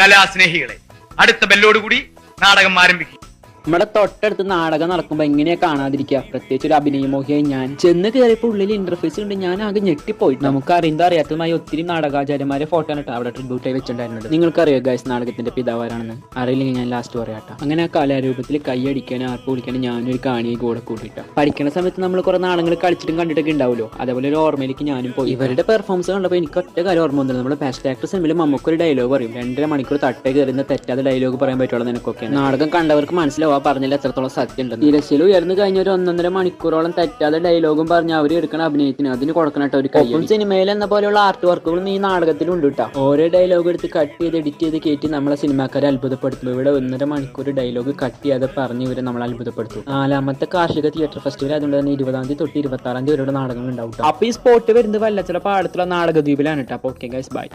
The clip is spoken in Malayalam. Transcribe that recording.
കലാസ്നേഹികളെ. അടുത്ത ബെല്ലോടുകൂടി നാടകം ആരംഭിക്കും. നമ്മുടെ തൊട്ടടുത്ത് നാടകം നടക്കുമ്പോൾ എങ്ങനെയാ കാണാതിരിക്കുക? പ്രത്യേകിച്ച് ഒരു അഭിനയമോഹിയായി ഞാൻ ചെന്ന് കയറിയപ്പോൾ ഉള്ളിൽ ഇന്റർഫേസ് ഉണ്ട്. ഞാൻ ആകെ ഞെട്ടിപ്പോയി. നമുക്ക് അറിയുന്നതോ അറിയാത്തതുമായി ഒത്തിരി നാടകാചാര്യന്മാരെ ഫോട്ടോ ആണ് അവിടെ ട്രിബ്യൂട്ടായി വെച്ചിട്ടുണ്ടായിരുന്നത്. നിങ്ങൾക്കറിയോ ഗൈസ് നാടകത്തിന്റെ പിതാവാരാണെന്ന്? അറിയില്ലെങ്കിൽ ഞാൻ ലാസ്റ്റ് പറയാട്ടോ. അങ്ങനെ ആ കലാരൂപത്തിൽ കൈയടിക്കാനും ആർപ്പ് വിളിക്കാനും ഞാനൊരു കാണിയെ കൂടെ കൂട്ടിയിട്ട പഠിക്കുന്ന സമയത്ത് നമ്മൾ കുറെ നാടകങ്ങൾ കളിച്ചിട്ടും കണ്ടിട്ടൊക്കെ ഉണ്ടാവുമല്ലോ. അതേപോലെ ഒരു ഓർമ്മയിലേക്ക് ഞാനും പോയി. ഇവരുടെ പെർഫോമൻസ് കണ്ടപ്പോൾ എനിക്ക് ഒറ്റ കാര്യം ഓർമ്മ വന്നത് നമ്മുടെ ബെസ്റ്റ് ആക്ടർ സിനിമയിൽ നമുക്കൊരു ഡയലോഗ് പറയും. രണ്ടര മണിക്കൂർ തട്ടേ കയറുന്ന തെറ്റാതെ ഡയലോഗ് പറയാൻ പറ്റുള്ളൂ നിനക്കൊക്കെ നാടകം കണ്ടവർക്ക് മനസ്സിലാവും. ആ പറഞ്ഞില്ല എത്രത്തോളം സത്യം ഉണ്ട് തിരശ്ശീല ഉയർന്നു കഴിഞ്ഞ ഒരു ഒന്നൊന്നര മണിക്കൂറോളം തെറ്റാതെ ഡയലോഗും പറഞ്ഞ് അവർ എടുക്കണ അഭിനയത്തിന്. അതിന് കൊടുക്കണട്ടോ ഒരു കൈ സിനിമയിൽ എന്ന പോലെയുള്ള ആർട്ട് വർക്കുകളും ഈ നാടകത്തിലുണ്ട് കേട്ടോ ഓരോ ഡയലോഗ് എടുത്ത് കട്ട് ചെയ്ത് എഡിറ്റ് ചെയ്ത് കയറ്റി നമ്മളെ സിനിമാക്കാരെ അത്ഭുതപ്പെടുത്തും ഇവിടെ ഒന്നര മണിക്കൂർ ഡയലോഗ് കട്ട് ചെയ്യാതെ പറഞ്ഞ് ഇവരെ നമ്മൾ അത്ഭുതപ്പെടുത്തും നാലാമത്തെ കാർഷിക തിയേറ്റർ ഫെസ്റ്റിവൽ അതുകൊണ്ട് തന്നെ ഇരുപതാം തീയതി തൊട്ട് ഇരുപത്തി ആറാം തീയതി ഒരു നാടകങ്ങൾ ഉണ്ടാവും. അപ്പൊ ഈ സ്പോട്ട് വരുന്നത് വല്ലച്ചില പാടത്തുള്ള നാടകദ്വീപിലാണ് കേട്ടോ അപ്പൊ ഓക്കെ ഗൈസ് ബൈ